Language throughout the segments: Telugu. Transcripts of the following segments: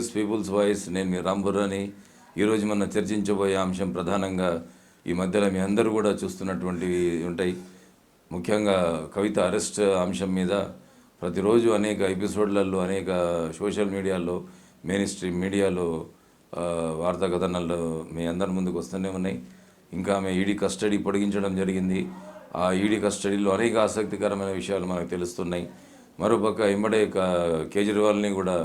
న్యూస్ పీపుల్స్ వాయిస్ నేను మీ రాంబుర్రాని ఈరోజు మనం చర్చించబోయే అంశం ప్రధానంగా ఈ మధ్యలో మీ అందరూ కూడా చూస్తున్నటువంటివి ఉంటాయి. ముఖ్యంగా కవిత అరెస్ట్ అంశం మీద ప్రతిరోజు అనేక ఎపిసోడ్లలో అనేక సోషల్ మీడియాలో మెయిన్ స్ట్రీమ్ మీడియాలో వార్తా కథనాల్లో మీ అందరి ముందుకు వస్తూనే ఉన్నాయి. ఇంకా ఆమె ఈడీ కస్టడీ పొడిగించడం జరిగింది. ఆ ఈడీ కస్టడీలో అనేక ఆసక్తికరమైన విషయాలు మనకు తెలుస్తున్నాయి. మరోపక్క ఇమ్మడే కేజ్రీవాల్ని కూడా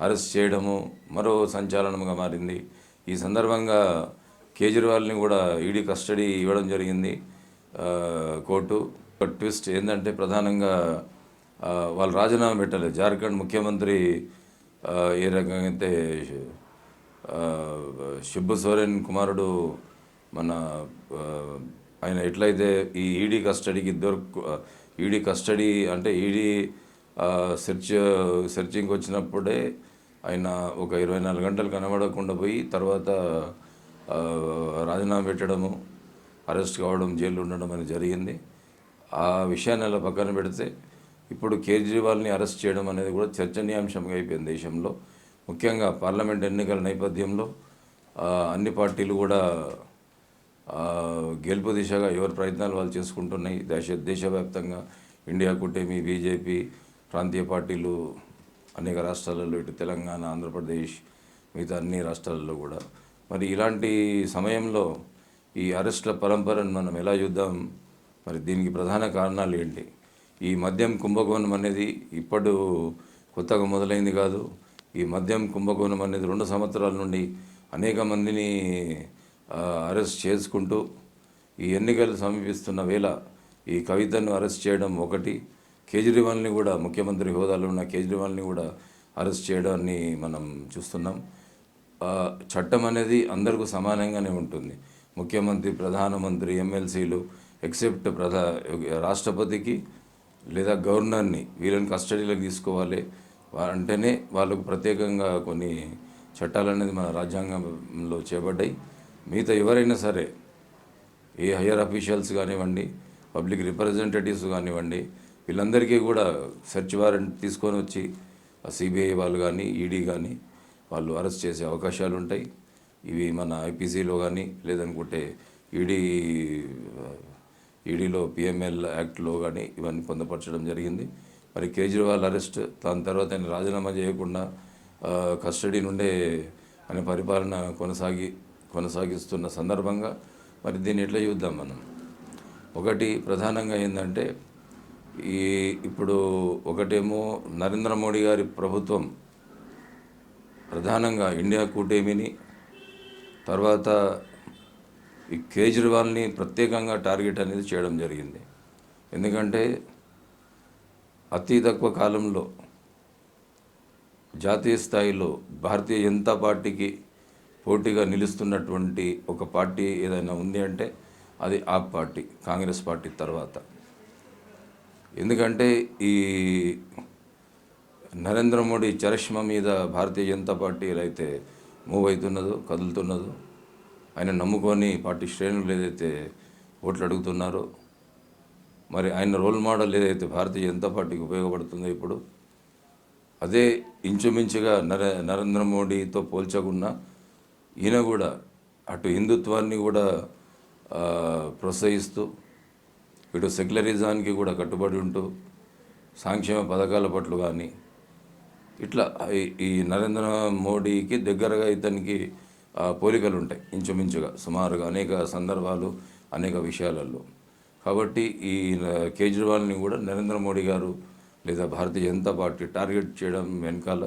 అరెస్ట్ చేయడము మరో సంచాలనముగా మారింది. ఈ సందర్భంగా కేజ్రీవాల్ని కూడా ఈడీ కస్టడీ ఇవ్వడం జరిగింది. కోర్టు. ట్విస్ట్ ఏంటంటే ప్రధానంగా వాళ్ళు రాజీనామా పెట్టలేదు. జార్ఖండ్ ముఖ్యమంత్రి ఏ రకంగా అయితే ఆ, సోరెన్ కుమారుడు మన ఆయన ఎట్లయితే ఈ ఈడీ కస్టడీకి దొరకు ఈడీ కస్టడీ అంటే ఈడీ సెర్చ్ సెర్చింగ్కి వచ్చినప్పుడే ఆయన ఒక ఇరవై నాలుగు గంటలు కనబడకుండా పోయి తర్వాత రాజీనామా పెట్టడము అరెస్ట్ కావడం జైలు ఉండడం అనేది జరిగింది. ఆ విషయాన్ని అలా పక్కన పెడితే ఇప్పుడు కేజ్రీవాల్ని అరెస్ట్ చేయడం అనేది కూడా చర్చనీయాంశంగా అయిపోయింది దేశంలో. ముఖ్యంగా పార్లమెంట్ ఎన్నికల నేపథ్యంలో అన్ని పార్టీలు కూడా గెలుపు దిశగా ఎవరి ప్రయత్నాలు వాళ్ళు చేసుకుంటున్నాయి. దేశ దేశవ్యాప్తంగా ఇండియా కూటమి బీజేపీ ప్రాంతీయ పార్టీలు అనేక రాష్ట్రాలలో ఇటు తెలంగాణ ఆంధ్రప్రదేశ్ మిగతా అన్ని రాష్ట్రాలలో కూడా. మరి ఇలాంటి సమయంలో ఈ అరెస్ట్ల పరంపరను మనం ఎలా చూద్దాం? మరి దీనికి ప్రధాన కారణాలు ఏంటి? ఈ మద్యం కుంభకోణం అనేది ఇప్పుడు కొత్తగా మొదలైంది కాదు. ఈ మద్యం కుంభకోణం అనేది రెండు సంవత్సరాల నుండి అనేక మందిని అరెస్ట్ చేసుకుంటూ ఈ ఎన్నికలు సమీపిస్తున్న వేళ ఈ కవితను అరెస్ట్ చేయడం ఒకటి. కేజ్రీవాల్ని కూడా ముఖ్యమంత్రి హోదాలో ఉన్న కేజ్రీవాల్ని కూడా అరెస్ట్ చేయడాన్ని మనం చూస్తున్నాం. చట్టం అనేది అందరికీ సమానంగానే ఉంటుంది. ముఖ్యమంత్రి ప్రధానమంత్రి ఎమ్మెల్సీలు ఎక్సెప్ట్ ప్రధా రాష్ట్రపతికి లేదా గవర్నర్ని వీళ్ళని కస్టడీలోకి తీసుకోవాలి అంటేనే వాళ్ళకు ప్రత్యేకంగా కొన్ని చట్టాలు అనేది మన రాజ్యాంగంలో చేపడ్డాయి. మిగతా ఎవరైనా సరే ఏ హయ్యర్ అఫీషియల్స్ కానివ్వండి పబ్లిక్ రిప్రజెంటేటివ్స్ కానివ్వండి వీళ్ళందరికీ కూడా సెర్చ్ వారెంట్ తీసుకొని వచ్చి సిబిఐ వాళ్ళు కానీ ఈడీ కానీ వాళ్ళు అరెస్ట్ చేసే అవకాశాలు ఉంటాయి. ఇవి మన ఐపీసీలో కానీ లేదనుకుంటే ఈడీ ఈడీలో పిఎంఎల్ యాక్ట్లో కానీ ఇవన్నీ పొందపరచడం జరిగింది. మరి కేజ్రీవాల్ అరెస్ట్ దాని తర్వాత ఆయన రాజీనామా చేయకుండా కస్టడీ నుండే ఆయన పరిపాలన కొనసాగి కొనసాగిస్తున్న సందర్భంగా మరి దీన్ని ఎట్లా చూద్దాం మనం? ఒకటి ప్రధానంగా ఏంటంటే ఈ ఇప్పుడు ఒకటేమో నరేంద్ర మోడీ గారి ప్రభుత్వం ప్రధానంగా ఇండియా కూటమిని తర్వాత ఈ కేజ్రీవాల్ని ప్రత్యేకంగా టార్గెట్ అనేది చేయడం జరిగింది. ఎందుకంటే అతి తక్కువ కాలంలో జాతీయ స్థాయిలో భారతీయ జనతా పార్టీకి పోటీగా నిలుస్తున్నటువంటి ఒక పార్టీ ఏదైనా ఉంది అంటే అది ఆ పార్టీ కాంగ్రెస్ పార్టీ తర్వాత. ఎందుకంటే ఈ నరేంద్ర మోడీ చరిష్మ మీద భారతీయ జనతా పార్టీ అయితే మూవ్ అవుతున్నదో కదులుతున్నదో ఆయన నమ్ముకొని పార్టీ శ్రేణులు ఏదైతే ఓట్లు అడుగుతున్నారో మరి ఆయన రోల్ మోడల్ ఏదైతే భారతీయ జనతా పార్టీకి ఉపయోగపడుతుందో ఇప్పుడు అదే ఇంచుమించుగా నర నరేంద్ర మోడీతో పోల్చకుండా ఈయన కూడా అటు హిందుత్వాన్ని కూడా ప్రోత్సహిస్తూ ఇటు సెక్యులరిజానికి కూడా కట్టుబడి ఉంటూ సంక్షేమ పథకాల పట్ల కానీ ఇట్లా ఈ- ఈ నరేంద్ర మోడీకి దగ్గరగా ఇతనికి పోలికలు ఉంటాయి ఇంచుమించుగా సుమారుగా అనేక సందర్భాలు అనేక విషయాలలో. కాబట్టి ఈ కేజ్రీవాల్ని కూడా నరేంద్ర మోడీ గారు లేదా భారతీయ జనతా పార్టీ టార్గెట్ చేయడం వెనకాల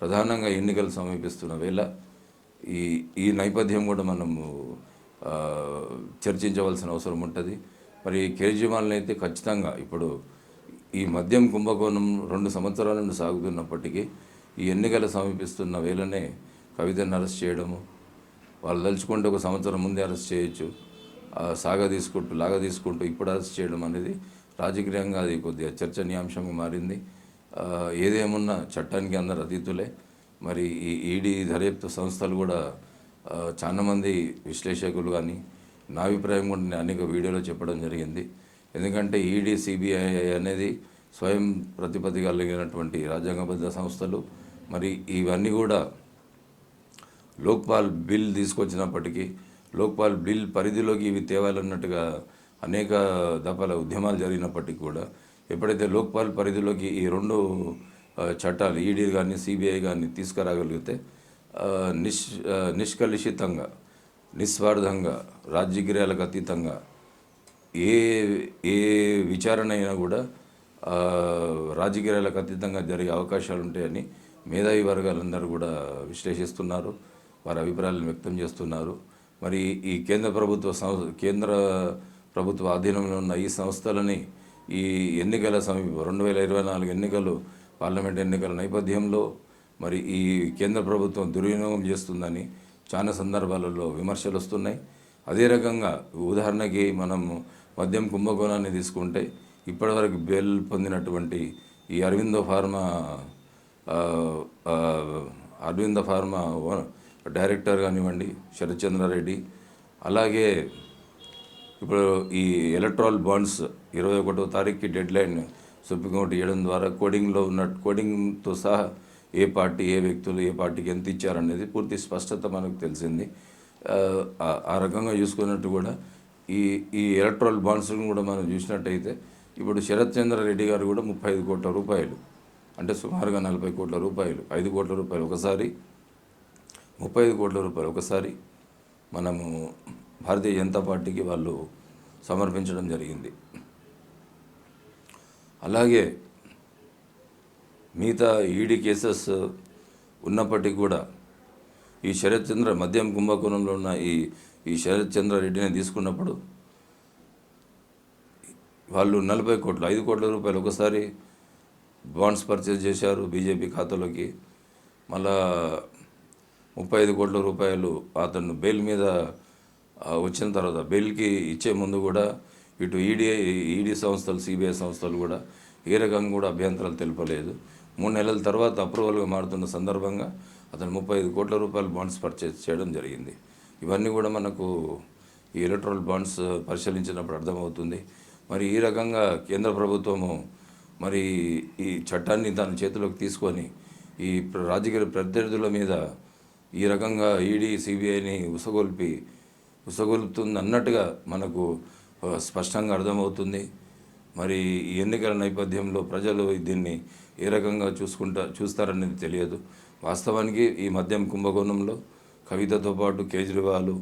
ప్రధానంగా ఎన్నికలు సమీపిస్తున్న వేళ ఈ ఈ నేపథ్యం కూడా మనము చర్చించవలసిన అవసరం ఉంటుంది. మరి కేజ్రీవాల్ని అయితే ఖచ్చితంగా ఇప్పుడు ఈ మద్యం కుంభకోణం రెండు సంవత్సరాల నుండి సాగుతున్నప్పటికీ ఈ ఎన్నికలు సమీపిస్తున్న వేళనే కవితను అరెస్ట్ చేయడము వాళ్ళు తలుచుకుంటే ఒక సంవత్సరం ముందే అరెస్ట్ చేయొచ్చు సాగ తీసుకుంటూ లాగ తీసుకుంటూ ఇప్పుడు అరెస్ట్ చేయడం అనేది రాజకీయంగా అది కొద్దిగా చర్చనీయాంశంగా మారింది. ఏదేమున్నా చట్టానికి అందరు అతీతులే. మరి ఈ ఈడీ దర్యాప్తు సంస్థలు కూడా చాలామంది విశ్లేషకులు కానీ నా అభిప్రాయం కూడా నేను అనేక వీడియోలో చెప్పడం జరిగింది. ఎందుకంటే ఈడీ సిబిఐ అనేది స్వయం ప్రతిపత్తి కలిగినటువంటి రాజ్యాంగబద్ధ సంస్థలు. మరి ఇవన్నీ కూడా లోక్పాల్ బిల్ తీసుకొచ్చినప్పటికీ లోక్పాల్ బిల్ పరిధిలోకి ఇవి తేవాలన్నట్టుగా అనేక దఫల ఉద్యమాలు జరిగినప్పటికీ కూడా ఎప్పుడైతే లోక్పాల్ పరిధిలోకి ఈ రెండు చట్టాలు ఈడీ కానీ సిబిఐ కానీ తీసుకురాగలిగితే నిష్ నిష్కలుషితంగా నిస్వార్థంగా రాజకీయాలకు అతీతంగా ఏ ఏ విచారణ అయినా కూడా రాజకీయాలకు అతీతంగా జరిగే అవకాశాలు ఉంటాయని మేధావి వర్గాలందరూ కూడా విశ్లేషిస్తున్నారు వారి అభిప్రాయాలను వ్యక్తం చేస్తున్నారు. మరి ఈ కేంద్ర ప్రభుత్వ సంస్థ కేంద్ర ప్రభుత్వ ఆధీనంలో ఉన్న ఈ సంస్థలని ఈ ఎన్నికల సమీపం రెండు వేల ఇరవై నాలుగు ఎన్నికలు పార్లమెంట్ ఎన్నికల నేపథ్యంలో మరి ఈ కేంద్ర ప్రభుత్వం దుర్వినియోగం చేస్తుందని చాలా సందర్భాలలో విమర్శలు వస్తున్నాయి. అదే రకంగా ఉదాహరణకి మనం మద్యం కుంభకోణాన్ని తీసుకుంటే ఇప్పటివరకు బెల్ పొందినటువంటి ఈ Aurobindo Pharma Aravinda Pharma director కానివ్వండి శరత్చంద్రారెడ్డి అలాగే ఇప్పుడు ఈ ఎలక్ట్రాల్ బాండ్స్ ఇరవై ఒకటో తారీఖుకి డెడ్ లైన్ సుప్రీంకోర్టు ఇవ్వడం ద్వారా కోడింగ్లో ఉన్న కోడింగ్తో సహా ఏ పార్టీ ఏ వ్యక్తులు ఏ పార్టీకి ఎంత ఇచ్చారనేది పూర్తి స్పష్టత మనకు తెలిసింది. ఆ, రకంగా చూసుకున్నట్టు కూడా ఈ ఈ ఎలక్ట్రల్ బాండ్స్ను కూడా మనం చూసినట్టయితే ఇప్పుడు శరత్ చంద్ర రెడ్డి గారు కూడా ముప్పై ఐదు కోట్ల రూపాయలు అంటే సుమారుగా నలభై కోట్ల రూపాయలు ఐదు కోట్ల రూపాయలు ఒకసారి ముప్పై ఐదు కోట్ల రూపాయలు ఒకసారి మనము భారతీయ జనతా పార్టీకి వాళ్ళు సమర్పించడం జరిగింది. అలాగే మిగతా ఈడీ కేసెస్ ఉన్నప్పటికీ కూడా ఈ శరత్ చంద్ర మద్యం కుంభకోణంలో ఉన్న ఈ ఈ శరత్ చంద్ర రెడ్డిని తీసుకున్నప్పుడు వాళ్ళు నలభై కోట్లు ఐదు కోట్ల రూపాయలు ఒకసారి బాండ్స్ పర్చేజ్ చేశారు బీజేపీ ఖాతాలోకి. మళ్ళా ముప్పై ఐదు కోట్ల రూపాయలు అతను బెయిల్ మీద వచ్చిన తర్వాత బెయిల్కి ఇచ్చే ముందు కూడా ఇటు ఈడీ ఈడీ సంస్థలు సిబిఐ సంస్థలు కూడా ఏ రకంగా కూడా అభ్యంతరాలు తెలపలేదు. మూడు నెలల తర్వాత అప్రూవల్గా మారుతున్న సందర్భంగా అతను ముప్పై ఐదు కోట్ల రూపాయల బాండ్స్ పర్చేజ్ చేయడం జరిగింది. ఇవన్నీ కూడా మనకు ఈ ఎలక్ట్రల్ బాండ్స్ పరిశీలించినప్పుడు అర్థమవుతుంది. మరి ఈ రకంగా కేంద్ర ప్రభుత్వము మరి ఈ చట్టాన్ని తన చేతిలోకి తీసుకొని ఈ రాజకీయ ప్రత్యర్థుల మీద ఈ రకంగా ఈడీ సిబిఐని ఉసగొల్పి ఉసగొల్పుతుంది అన్నట్టుగా మనకు స్పష్టంగా అర్థమవుతుంది. మరి ఈ ఎన్నికల నేపథ్యంలో ప్రజలు దీన్ని ఏ రకంగా చూసుకుంటా చూస్తారనేది తెలియదు. వాస్తవానికి ఈ మద్యం కుంభకోణంలో కవితతో పాటు కేజ్రీవాల్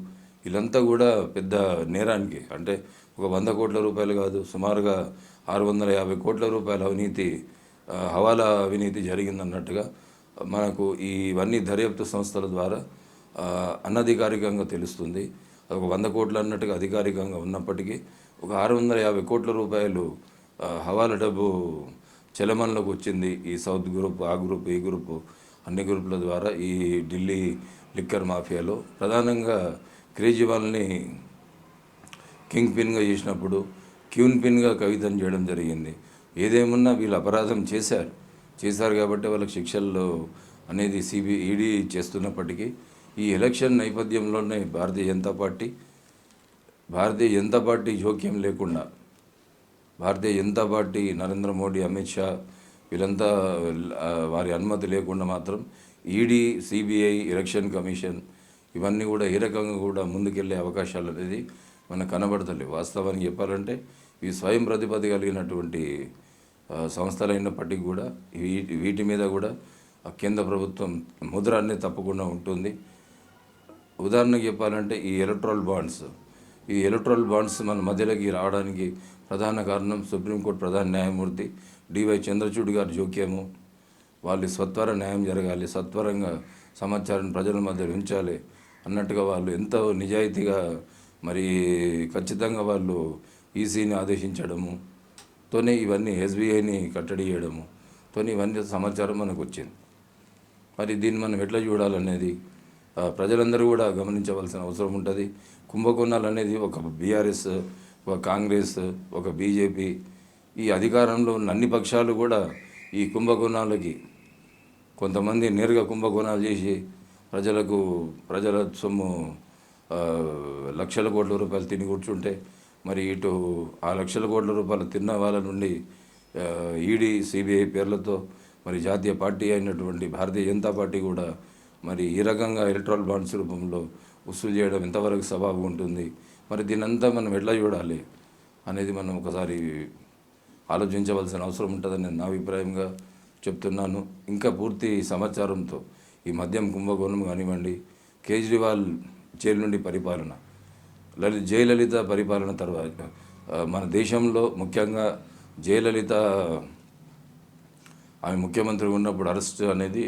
వీళ్ళంతా కూడా పెద్ద నేరానికి అంటే ఒక వంద కోట్ల రూపాయలు కాదు సుమారుగా ఆరు వందల యాభై కోట్ల రూపాయల అవినీతి హవాలా అవినీతి జరిగిందన్నట్టుగా మనకు ఈ ఇవన్నీ దర్యాప్తు సంస్థల ద్వారా అనధికారికంగా తెలుస్తుంది. ఒక వంద కోట్లు అన్నట్టుగా అధికారికంగా ఉన్నప్పటికీ ఒక ఆరు వందల యాభై కోట్ల రూపాయలు హవాల డబ్బు చలమణలోకి వచ్చింది ఈ సౌత్ గ్రూప్ ఆ గ్రూప్ ఈ గ్రూప్ అన్ని గ్రూపుల ద్వారా ఈ ఢిల్లీ లిక్కర్ మాఫియాలో. ప్రధానంగా కేజ్రీవాల్ని కింగ్ పిన్గా చేసినప్పుడు క్యూన్ పిన్గా కవితం చేయడం జరిగింది. ఏదేమున్నా వీళ్ళు అపరాధం చేశారు. చేశారు కాబట్టి వాళ్ళకి శిక్షల్లో అనేది సిబి ఈడీ చేస్తున్నప్పటికీ ఈ ఎలక్షన్ నేపథ్యంలోనే భారతీయ జనతా పార్టీ భారతీయ జనతా పార్టీ జోక్యం లేకుండా భారతీయ జనతా పార్టీ నరేంద్ర మోడీ అమిత్ షా వీళ్ళంతా వారి అనుమతి లేకుండా మాత్రం ఈడీ సిబిఐ ఎలక్షన్ కమిషన్ ఇవన్నీ కూడా ఏ రకంగా కూడా ముందుకెళ్ళే అవకాశాలు అనేది మనకు కనబడతలేవు. వాస్తవానికి చెప్పాలంటే ఇవి స్వయం ప్రతిపత్తి కలిగినటువంటి సంస్థలైనప్పటికీ కూడా వీటి మీద కూడా కేంద్ర ప్రభుత్వం ముద్ర అనేది తప్పకుండా ఉంటుంది. ఉదాహరణకు చెప్పాలంటే ఈ ఎలక్ట్రాల్ బాండ్స్ ఈ ఎలక్ట్రల్ బాండ్స్ మన మధ్యలోకి రావడానికి ప్రధాన కారణం సుప్రీంకోర్టు ప్రధాన న్యాయమూర్తి డివై చంద్రచూడ్ గారి జోక్యము. వాళ్ళు సత్వర న్యాయం జరగాలి సత్వరంగా సమాచారాన్ని ప్రజల మధ్య ఉంచాలి అన్నట్టుగా వాళ్ళు ఎంతో నిజాయితీగా మరి ఖచ్చితంగా వాళ్ళు ఈసీని ఆదేశించడము తోనే ఇవన్నీ ఎస్బీఐని కట్టడి చేయడము తోనే ఇవన్నీ సమాచారం మనకు వచ్చింది. మరి దీన్ని మనం ఎట్లా చూడాలనేది ప్రజలందరూ కూడా గమనించవలసిన అవసరం ఉంటుంది. కుంభకోణాలు అనేది ఒక బీఆర్ఎస్ ఒక కాంగ్రెస్ ఒక బీజేపీ ఈ అధికారంలో ఉన్న అన్ని పక్షాలు కూడా ఈ కుంభకోణాలకి కొంతమంది నేరుగా కుంభకోణాలు చేసి ప్రజలకు ప్రజల సొమ్ము లక్షల కోట్ల రూపాయలు తిని కూర్చుంటే మరి ఇటు ఆ లక్షల కోట్ల రూపాయలు తిన్న వాళ్ళ నుండి ఈడీ సిబిఐ పేర్లతో మరి జాతీయ పార్టీ అయినటువంటి భారతీయ జనతా పార్టీ కూడా మరి ఈ రకంగా ఎలక్ట్రాల్ బాండ్స్ రూపంలో వసూలు చేయడం ఎంతవరకు సబాబు ఉంటుంది? మరి దీనంతా మనం ఎట్లా చూడాలి అనేది మనం ఒకసారి ఆలోచించవలసిన అవసరం ఉంటుందని నేను నా అభిప్రాయంగా చెప్తున్నాను. ఇంకా పూర్తి సమాచారంతో ఈ మద్యం కుంభకోణం కానివ్వండి కేజ్రీవాల్ జైలు నుండి పరిపాలన లలిత జయలలిత పరిపాలన తర్వాత మన దేశంలో ముఖ్యంగా జయలలిత ఆమె ముఖ్యమంత్రి ఉన్నప్పుడు అరెస్ట్ అనేది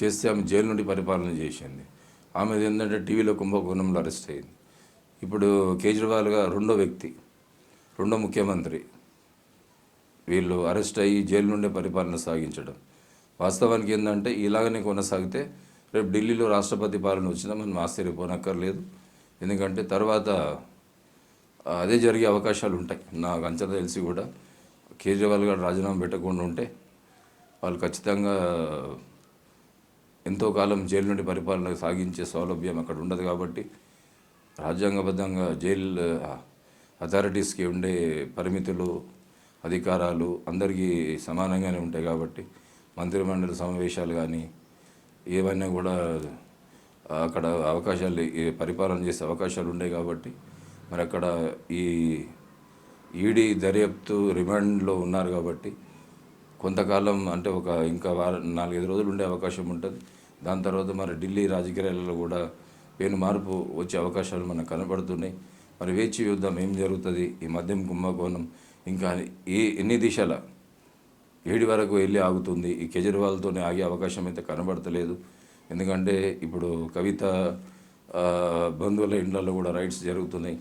చేస్తే ఆమె జైలు నుండి పరిపాలన చేసింది. ఆమెది ఏంటంటే టీవీలో కుంభకోణంలో అరెస్ట్ అయింది. ఇప్పుడు కేజ్రీవాల్గా రెండో వ్యక్తి రెండో ముఖ్యమంత్రి. వీళ్ళు అరెస్ట్ అయ్యి జైలు నుండే పరిపాలన సాగించడం. వాస్తవానికి ఏంటంటే ఇలాగనే కొనసాగితే రేపు ఢిల్లీలో రాష్ట్రపతి పాలన వచ్చినా మనం ఆశ్చర్యపోనక్కర్లేదు ఎందుకంటే తర్వాత అదే జరిగే అవకాశాలు ఉంటాయి. నాకు అంచనా తెలిసి కూడా కేజ్రీవాల్ గారు రాజీనామా పెట్టకుండా ఉంటే వాళ్ళు ఖచ్చితంగా ఎంతో కాలం జైలు నుండి పరిపాలన సాగించే సౌలభ్యం అక్కడ ఉండదు కాబట్టి రాజ్యాంగబద్ధంగా జైలు అథారిటీస్కి ఉండే పరిమితులు అధికారాలు అందరికీ సమానంగానే ఉంటాయి కాబట్టి మంత్రిమండలి సమావేశాలు కానీ ఏవైనా కూడా అక్కడ అవకాశాలు పరిపాలన చేసే అవకాశాలు ఉన్నాయి కాబట్టి మరి అక్కడ ఈ ఈడీ దర్యాప్తు రిమాండ్లో ఉన్నారు కాబట్టి కొంతకాలం అంటే ఒక ఇంకా వారం నాలుగైదు రోజులు ఉండే అవకాశం ఉంటుంది. దాని తర్వాత మరి ఢిల్లీ రాజకీయాలలో కూడా పేను మార్పు వచ్చే అవకాశాలు మనకు కనబడుతున్నాయి. మరి వేచి చూద్దాం ఏం జరుగుతుంది ఈ మద్యం కుంభకోణం. ఇంకా ఏ ఎన్ని దిశల ఏడి వరకు వెళ్ళి ఆగుతుంది. ఈ కేజ్రీవాల్తోనే ఆగే అవకాశం అయితే కనబడతలేదు. ఎందుకంటే ఇప్పుడు కవిత బంధువుల ఇండ్లలో కూడా రైడ్స్ జరుగుతున్నాయి.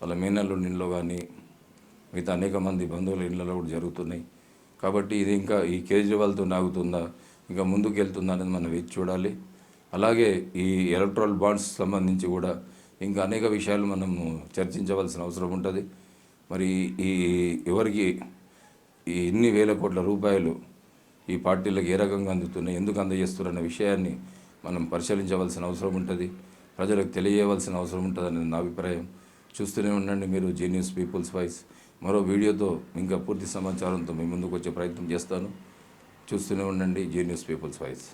వాళ్ళ మేనల్లుండి ఇంట్లో కానీ మిగతా అనేక మంది బంధువుల ఇండ్లలో కూడా జరుగుతున్నాయి. కాబట్టి ఇది ఇంకా ఈ కేజ్రీవాల్తో ఆగుతుందా? ఇంకా ముందుకు అనేది మనం వేచి చూడాలి. అలాగే ఈ ఎలక్ట్రల్ బాండ్స్ సంబంధించి కూడా ఇంకా అనేక విషయాలు మనము చర్చించవలసిన అవసరం ఉంటుంది. మరి ఈ ఎవరికి ఈ ఇన్ని వేల కోట్ల రూపాయలు ఈ పార్టీలకు ఏ రకంగా అందుతున్నాయి ఎందుకు అందజేస్తున్నారన్న విషయాన్ని మనం పరిశీలించవలసిన అవసరం ఉంటుంది. ప్రజలకు తెలియవలసిన అవసరం ఉంటుంది అనేది నా అభిప్రాయం. చూస్తూనే ఉండండి మీరు జీనియస్ పీపుల్స్ వాయిస్ మరో వీడియోతో ఇంకా పూర్తి సమాచారంతో మీ ముందుకు వచ్చే ప్రయత్నం చేస్తాను. చూస్తూనే ఉండండి జీనియస్ పీపుల్స్ వాయిస్